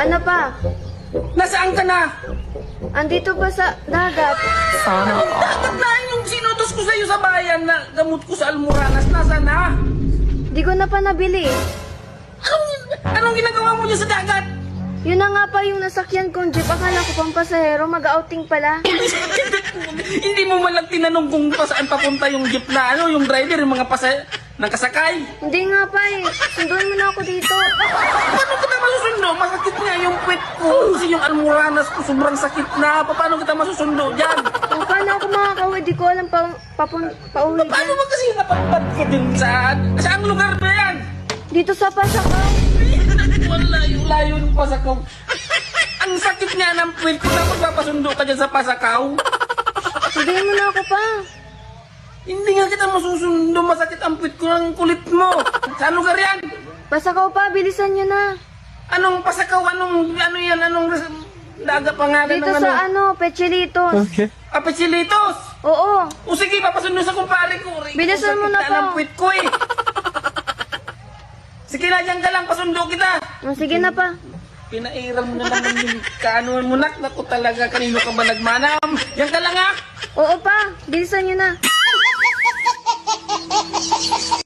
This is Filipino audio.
Ano pa? Nasaan ka na? Andito pa sa dagat. Dapat na yung sinutos ko sa'yo sa bayan na gamot ko sa Almoranas. Nasaan na? Di ko na pa nabili. Anong, anong ginagawa mo dyan sa dagat? Yun na nga pa yung nasakyan kong jeep. Akala ko pang pasahero, mag-outing pala. Hindi mo man lang tinanong kung pa saan papunta yung jeep na ano, yung driver, yung mga pasay ng kasakay. Hindi nga pa eh. Sunduin mo na ako dito. Paano kita masusundo? Masakit nga ko. Kasi yung almoranas ko sobrang sakit na. Paano kita masusundo dyan? Kung paano ako makakauwi, di ko alam pa, papun, pauwi Paano dyan. ba kasi napadpad ko dun saan? Saan lugar ba yan? Dito sa Pasakaw. Wala yung layo ng pasakaw. Ang sakit nga ng puwet ko. Tapos papasundo ka dyan sa pasakaw. Sunduin mo na ako pa. Hindi nga kita masusundo. Masakit ang puwet ko ng kulit mo. Saan lugar yan? Pasakaw pa, bilisan nyo na. Anong pasakaw? Anong, ano yan? Anong daga pangalan Dito ng ano? sa ano, Pechelitos. Apechilitos! Oo. O sige, papasundo sa kumpare ko. Rico, Bilisan mo sakit na to. ng puwet ko eh. Sige na, dyan ka lang. Pasundo kita. Oh, sige na pa. Pinairal mo na naman yung kaanuan mo nak. Naku talaga, kanino ka ba nagmanam? Yan ka lang ah. Oo pa, bilisan nyo na.